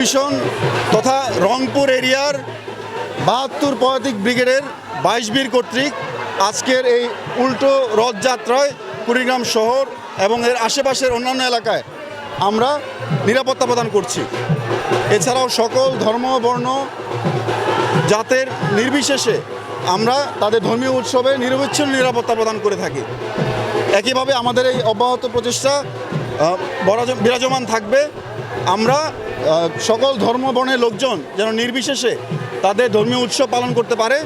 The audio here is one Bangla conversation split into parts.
মিশন তথা রংপুর এরিয়ার বাহাত্তর পদাতিক ব্রিগেডের বাইশ বীর কর্তৃক আজকের এই উল্টো রথযাত্রায় কুড়িগ্রাম শহর এবং এর আশেপাশের অন্যান্য এলাকায় আমরা নিরাপত্তা প্রদান করছি। এছাড়াও সকল ধর্ম, বর্ণ, জাতের নির্বিশেষে আমরা তাদের ধর্মীয় উৎসবে নিরবিচ্ছিন্ন নিরাপত্তা প্রদান করে থাকি। একইভাবে আমাদের এই অব্যাহত প্রচেষ্টা বিরাজমান থাকবে। আমরা সকল ধর্ম বর্ণের লোকজন যেন নির্বিশেষে তাদের ধর্মীয় উৎসব পালন করতে পারে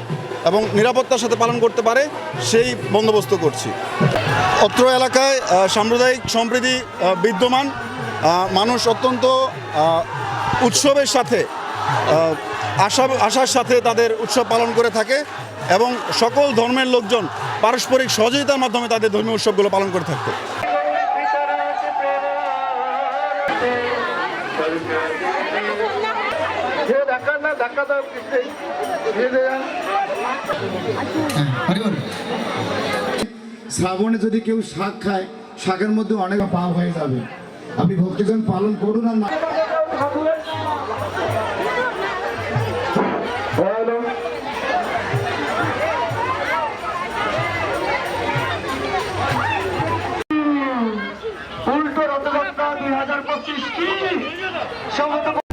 এবং নিরাপত্তার সাথে পালন করতে পারে, সেই বন্দোবস্ত করছি। অত্র এলাকায় সাম্প্রদায়িক সম্প্রীতি বিদ্যমান মানুষ অত্যন্ত উৎসবের সাথে আশা, আশার সাথে তাদের উৎসব পালন করে থাকে এবং সকল ধর্মের লোকজন পারস্পরিক সহযোগিতার মাধ্যমে তাদের ধর্মীয় উৎসবগুলো পালন করে থাকতো শ্রাবণে যদি কেউ শাক খায়, শাকের মধ্যে অনেক পাপ হয়ে যাবে। আপনি ভক্তিগণ পালন করুন আর না assistir. Chama